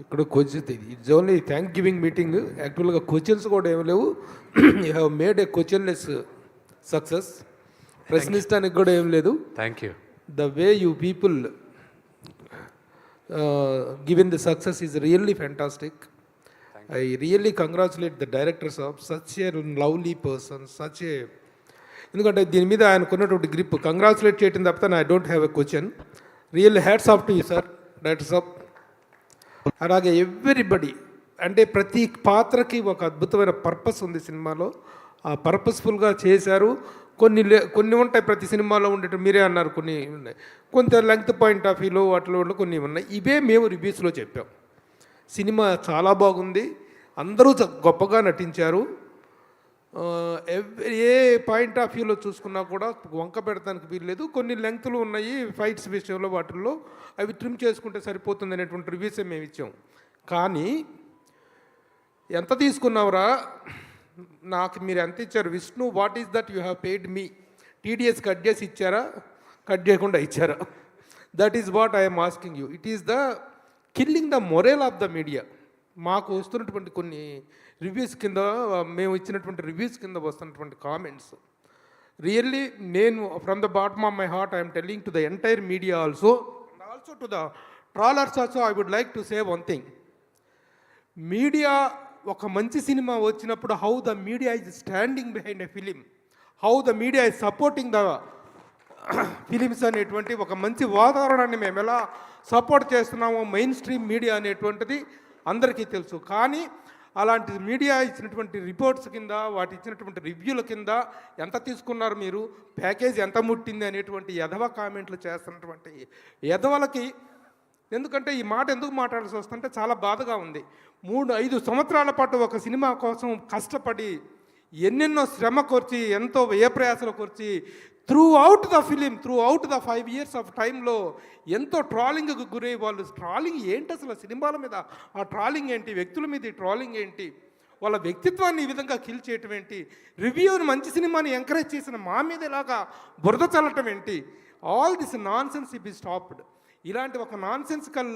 ఇక్కడ question it's only thank giving meeting యాక్చువల్గా questions కూడా ఏమి లేవు. You have made a questionless success ప్రశ్నిస్తానికి కూడా ఏం లేదు. Thank you way you people uh, given the success is really fantastic. I really congratulate the directors of such a lovely person, such a ఎందుకంటే దీని మీద ఆయనకున్నటువంటి గ్రిప్ కంగ్రాచులేట్ చేయటం తప్పితే I don't have a question real hats off to you sir directors of అలాగే everybody అంటే ప్రతి పాత్రకి ఒక అద్భుతమైన పర్పస్ ఉంది సినిమాలో. ఆ పర్పస్ఫుల్గా చేశారు. కొన్ని లే- కొన్ని ఉంటాయి ప్రతి సినిమాలో ఉండేటి మీరే అన్నారు కొన్ని ఉన్నాయి. కొంత లెంగ్త్ పాయింట్ ఆఫ్ వ్యూలో వాటిలో కొన్ని ఉన్నాయి. ఇవే మేము రివ్యూస్లో చెప్పాం. సినిమా చాలా బాగుంది. అందరూ చ- గొప్పగా నటించారు. ఏ పాయింట్ ఆఫ్ వ్యూలో చూసుకున్నా కూడా వంక పెడతానికి వీల్లేదు. కొన్ని లెంగ్త్లు ఉన్నాయి ఫైట్స్ విషయంలో వాటిల్లో. అవి ట్రిమ్ చేసుకుంటే సరిపోతుంది అనేటువంటి రివ్యూస్ మేము ఇచ్చాం. కానీ ఎంత తీసుకున్నావురా? నాకు మీరు ఎంత ఇచ్చారు? Vishnu what is that you have paid me TDS cut చేసి ఇచ్చారా? కట్ చేయకుండా ఇచ్చారా? That is what I'm asking you it is the killing the morale of the media మాకు వస్తున్నటువంటి కొన్ని రివ్యూస్ కింద మేము ఇచ్చినటువంటి రివ్యూస్ కింద వస్తున్నటువంటి కామెంట్స్ రియల్లీ నేను from the bottom of my heart I'm telling to the entire media also and also to the trollers also I would like to say one thing media ఒక మంచి cinema వచ్చినప్పుడు how the media is standing behind a film how the media is supporting the films అనేటువంటి ఒక మంచి వాతావరణాన్ని మేము ఎలా support చేస్తున్నామో మెయిన్ స్ట్రీమ్ మీడియా అనేటువంటిది అందరికీ తెలుసు. కానీ అలాంటి మీడియా ఇచ్చినటువంటి రిపోర్ట్స్ కింద వాటి ఇచ్చినటువంటి రివ్యూల కింద ఎంత తీసుకున్నారు మీరు? ప్యాకేజ్ ఎంత ముట్టింది? అనేటువంటి ఎదవ కామెంట్లు చేస్తున్నటువంటి ఎదవలకి ఎందుకంటే ఈ మాట ఎందుకు మాట్లాడాల్సి వస్తుంటే చాలా బాధగా ఉంది. మూడు ఐదు సంవత్సరాల పాటు ఒక సినిమా కోసం కష్టపడి ఎన్నెన్నో శ్రమ కొర్చి ఎంతో వ్యయప్రయాసలు కొర్చి throughout the film throughout the five years of టైంలో ఎంతో ట్రాలింగ్కి గురై వాళ్ళు ట్రాలింగ్ ఏంటి అసలు సినిమాల మీద? ఆ ట్రాలింగ్ ఏంటి? వ్యక్తుల మీద ఈ ట్రాలింగ్ ఏంటి? వాళ్ళ వ్యక్తిత్వాన్ని ఈ విధంగా కిల్ చేయటం ఏంటి? రివ్యూని మంచి సినిమాని ఎంకరేజ్ చేసిన మా మీద ఇలాగా బురద చల్లటం ఏంటి? All this nonsense be stopped ఇలాంటి ఒక నాన్ సెన్సికల్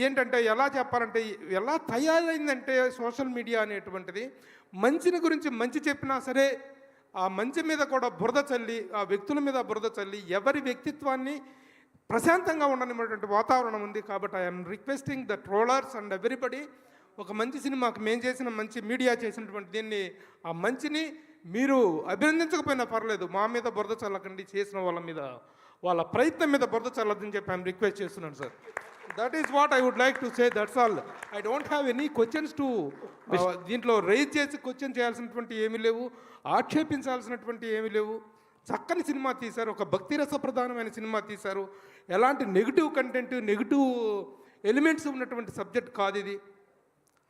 ఏంటంటే ఎలా చెప్పాలంటే ఎలా తయారైందంటే సోషల్ మీడియా అనేటువంటిది మంచిని గురించి మంచి చెప్పినా సరే ఆ మంచి మీద కూడా బురద చల్లి ఆ వ్యక్తుల మీద బురద చల్లి ఎవరి వ్యక్తిత్వాన్ని ప్రశాంతంగా ఉండనిటువంటి వాతావరణం ఉంది కాబట్టి I'm requesting the trollers and everybody ఒక మంచి సినిమాకు మేము చేసిన మంచి మీడియా చేసినటువంటి దీన్ని ఆ మంచిని మీరు అభినందించకపోయినా పర్లేదు మా మీద బురద చల్లకండి చేసిన వాళ్ళ మీద వాళ్ళ ప్రయత్నం మీద బురద చల్లదని చెప్పి ఐఎమ్ రిక్వెస్ట్ చేస్తున్నాను sir that is what I would like to say that's all I don't have any questions to దీంట్లో రైజ్ చేసి క్వశ్చన్ చేయాల్సినటువంటి ఏమీ లేవు ఆక్షేపించాల్సినటువంటి ఏమీ లేవు. చక్కని సినిమా తీశారు ఒక భక్తి రస ప్రధానమైన సినిమా తీశారు. ఎలాంటి నెగిటివ్ కంటెంట్ నెగిటివ్ ఎలిమెంట్స్ ఉన్నటువంటి సబ్జెక్ట్ కాదు ఇది.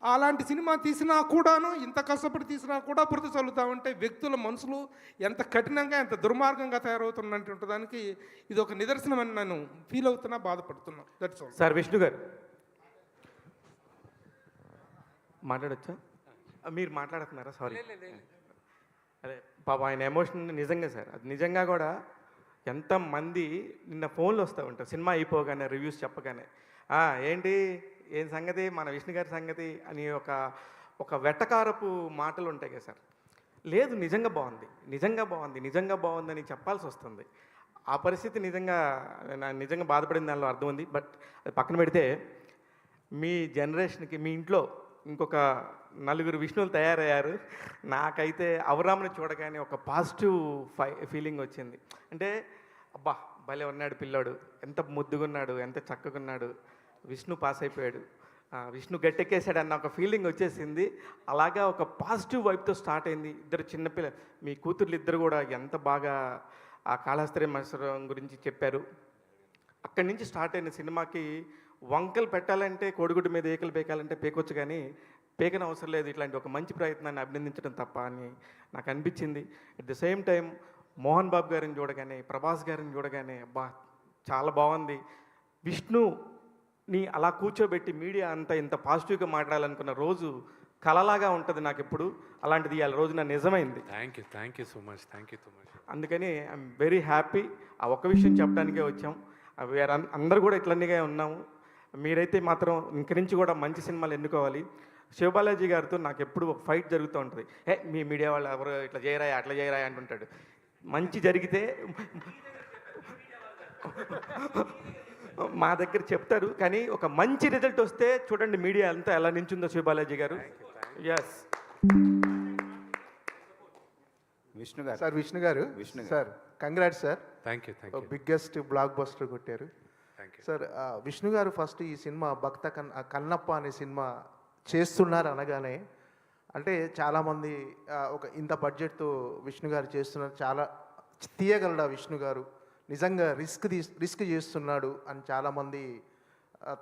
అలాంటి సినిమా తీసినా కూడాను ఇంత కష్టపడి తీసినా కూడా బురద చల్లుతా ఉంటే వ్యక్తుల మనసులు ఎంత కఠినంగా ఎంత దుర్మార్గంగా తయారవుతున్నటువంటి దానికి ఇది ఒక నిదర్శనం అని నేను ఫీల్ అవుతున్నా బాధపడుతున్నా. దట్స్ ఆల్ సార్ విష్ణు గారు. మాట్లాడొచ్చా? మీరు మాట్లాడుతున్నారా? సారీ అదే పాప ఆయన ఎమోషన్ నిజంగా సార్. అది నిజంగా కూడా ఎంతమంది నిన్న ఫోన్లు వస్తూ ఉంటారు సినిమా అయిపోగానే రివ్యూస్ చెప్పగానే. "ఆ, ఏంటి? ఏం సంగతి? మన విష్ణు గారి సంగతి అని ఒక ఒక వెటకారపు మాటలు ఉంటాయి కదా సార్. లేదు నిజంగా బాగుంది. నిజంగా బాగుంది. నిజంగా బాగుందని చెప్పాల్సి వస్తుంది. ఆ పరిస్థితి నిజంగా నా నిజంగా బాధపడిన దానిలో అర్థం ఉంది. బట్ అది పక్కన పెడితే మీ జనరేషన్కి మీ ఇంట్లో ఇంకొక నలుగురు విష్ణువులు తయారయ్యారు. నాకైతే అవరామని చూడగానే ఒక పాజిటివ్ ఫై ఫీలింగ్ వచ్చింది. అంటే అబ్బా భలే ఉన్నాడు పిల్లోడు. ఎంత ముద్దుగున్నాడు ఎంత చక్కగున్నాడు. విష్ణు పాస్ అయిపోయాడు. విష్ణు గట్టెక్కేశాడు అన్న ఒక ఫీలింగ్ వచ్చేసింది. అలాగా ఒక పాజిటివ్ వైపుతో స్టార్ట్ అయింది. ఇద్దరు చిన్నపిల్ల మీ కూతుర్లు ఇద్దరు కూడా ఎంత బాగా ఆ కాళహస్త్రి మత్సరం గురించి చెప్పారు. అక్కడి నుంచి స్టార్ట్ అయిన సినిమాకి వంకలు పెట్టాలంటే కోడిగుడ్డు మీద ఏకలు పేకాలంటే పేకొచ్చు కానీ పేకన అవసరం లేదు. ఇట్లాంటి ఒక మంచి ప్రయత్నాన్ని అభినందించడం తప్ప అని నాకు అనిపించింది. At the same time Mohan Babu గారిని చూడగానే ప్రభాస్ గారిని చూడగానే అబ్బా చాలా బాగుంది. విష్ణు విష్ణుని అలా కూర్చోబెట్టి మీడియా అంతా ఇంత పాజిటివ్గా మాట్లాడాలనుకున్న రోజు కలలాగా ఉంటుంది నాకు ఎప్పుడు అలాంటిది ఇవాళ రోజు నా నిజమైంది. Thank you thank you so much thank you so much అందుకని ఐఎమ్ వెరీ హ్యాపీ ఆ ఒక్క విషయం చెప్పడానికే వచ్చాం. అందరూ కూడా ఇట్లన్నీగా ఉన్నాము. మీరైతే మాత్రం ఇంక నుంచి కూడా మంచి సినిమాలు ఎన్నుకోవాలి. శివబాలాజీ గారితో నాకు ఎప్పుడు ఒక ఫైట్ జరుగుతూ ఉంటుంది. ఏ మీ మీడియా వాళ్ళు ఎవరు ఇట్లా చేయరాయి అట్లా చేయరాయి అంటుంటాడు. మంచి జరిగితే మా దగ్గర చెప్తారు కానీ ఒక మంచి రిజల్ట్ వస్తే చూడండి మీడియా అంతా ఎలా నించుందో శివబాలాజీ గారు. Yes Vishnu garu. Sir Vishnu garu. Vishnu. Sir congrats sir. Thank you thank you biggest blockbuster కొట్టారు. థ్యాంక్ యూ సార్ ఆ, విష్ణు గారు ఫస్ట్ ఈ సినిమా భక్త కన్ ఆ, కన్నప్ప అనే సినిమా చేస్తున్నారు అనగానే అంటే చాలామంది ఒక ఇంత బడ్జెట్తో విష్ణు గారు చేస్తున్నారు. చాలా తీయగలడా విష్ణు గారు? నిజంగా రిస్క్ తీ రిస్క్ చేస్తున్నాడు అని చాలామంది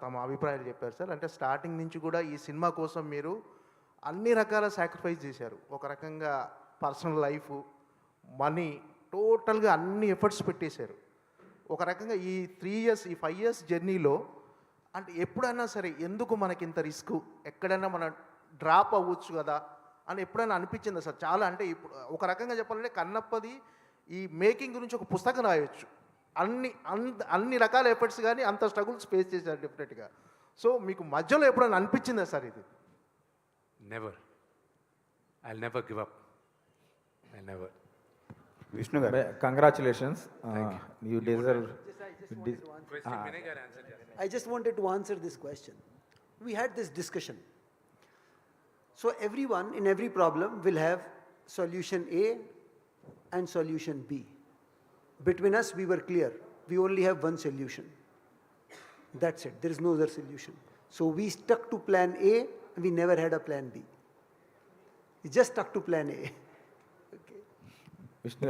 తమ అభిప్రాయాలు చెప్పారు సార్. అంటే స్టార్టింగ్ నుంచి కూడా ఈ సినిమా కోసం మీరు అన్ని రకాల సాక్రిఫైస్ చేశారు. ఒక రకంగా పర్సనల్ లైఫ్ మనీ టోటల్గా అన్ని ఎఫర్ట్స్ పెట్టేశారు. ఒక రకంగా ఈ త్రీ ఇయర్స్ ఈ ఫైవ్ ఇయర్స్ జర్నీలో అంటే ఎప్పుడైనా సరే ఎందుకు మనకి ఇంత రిస్క్? ఎక్కడైనా మనం డ్రాప్ అవ్వచ్చు కదా అని ఎప్పుడైనా అనిపించిందా సార్? చాలా అంటే ఇప్పుడు ఒక రకంగా చెప్పాలంటే కన్నప్పది ఈ మేకింగ్ గురించి ఒక పుస్తకం రాయొచ్చు. అన్ని అంత అన్ని రకాల ఎఫర్ట్స్ కానీ అంత స్ట్రగుల్స్ ఫేస్ చేశారు డెఫినెట్గా సో మీకు మధ్యలో ఎప్పుడైనా అనిపించిందా సార్ ఇది? Never I never give up I never Vishnu garu. Congratulations you deserve I just wanted to answer this question. We had this discussion. So everyone in every problem will have solution A and solution B. Between us, we were clear. We only have one solution. That's it. There is no other solution. So we stuck to plan A and we never had a plan B. We just stuck to plan A. okay. Vishnu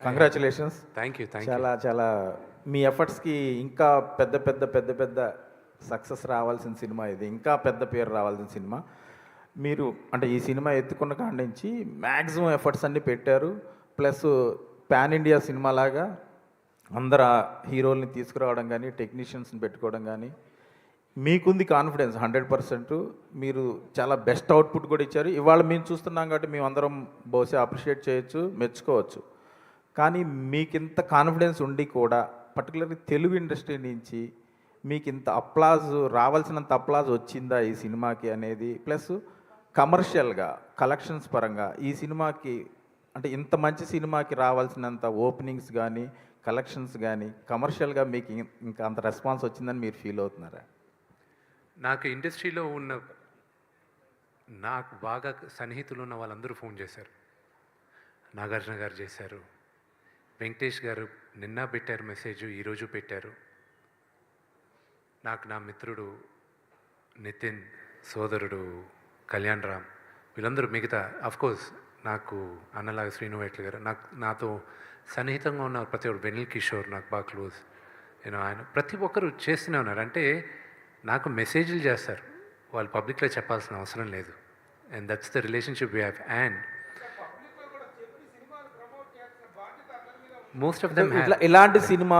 congratulations thank you thank you చాలా చాలా మీ ఎఫర్ట్స్కి ఇంకా పెద్ద పెద్ద పెద్ద పెద్ద success రావాల్సిన cinema ఇది ఇంకా పెద్ద పేరు రావాల్సిన సినిమా మీరు అంటే ఈ సినిమా ఎత్తుకున్న కాడి నుంచి మ్యాక్సిమం ఎఫర్ట్స్ అన్నీ పెట్టారు. ప్లస్ పాన్ ఇండియా సినిమా లాగా అందరు ఆ హీరోల్ని తీసుకురావడం కానీ టెక్నీషియన్స్ని పెట్టుకోవడం కానీ మీకుంది కాన్ఫిడెన్స్ హండ్రెడ్ పర్సెంట్. మీరు చాలా బెస్ట్ అవుట్పుట్ కూడా ఇచ్చారు. ఇవాళ మేము చూస్తున్నాం కాబట్టి మేము అందరం బహుశా అప్రిషియేట్ చేయొచ్చు మెచ్చుకోవచ్చు. కానీ మీకు ఇంత కాన్ఫిడెన్స్ ఉండి కూడా పర్టికులర్లీ తెలుగు ఇండస్ట్రీ నుంచి మీకు ఇంత అప్లాజ్ రావాల్సినంత అప్లాజ్ వచ్చిందా ఈ సినిమాకి అనేది? ప్లస్ కమర్షియల్గా కలెక్షన్స్ పరంగా ఈ సినిమాకి అంటే ఇంత మంచి సినిమాకి రావాల్సినంత ఓపెనింగ్స్ కానీ కలెక్షన్స్ కానీ కమర్షియల్గా మీకు ఇంకా అంత రెస్పాన్స్ వచ్చిందని మీరు ఫీల్ అవుతున్నారా? నాకు ఇండస్ట్రీలో ఉన్న నాకు బాగా సన్నిహితులు ఉన్న వాళ్ళందరూ ఫోన్ చేశారు. నాగార్జున గారు చేశారు. వెంకటేష్ గారు నిన్న పెట్టారు మెసేజ్ ఈరోజు పెట్టారు. నాకు నా మిత్రుడు నితిన్ సోదరుడు కళ్యాణ్ రామ్. వీళ్ళందరూ మిగతా కోర్స్ నాకు అన్నలాగా శ్రీను వైట్ల గారు నాకు నాతో సన్నిహితంగా ఉన్న ప్రతి ఒక్కరు వెనిల్ కిషోర్ నాకు బాగా క్లోజ్. నేను ఆయన ప్రతి ఒక్కరు చేస్తూనే ఉన్నారు. అంటే నాకు మెసేజ్లు చేస్తారు. వాళ్ళు పబ్లిక్లో చెప్పాల్సిన అవసరం లేదు. And that's the relationship we have and most of them ఇలాంటి సినిమా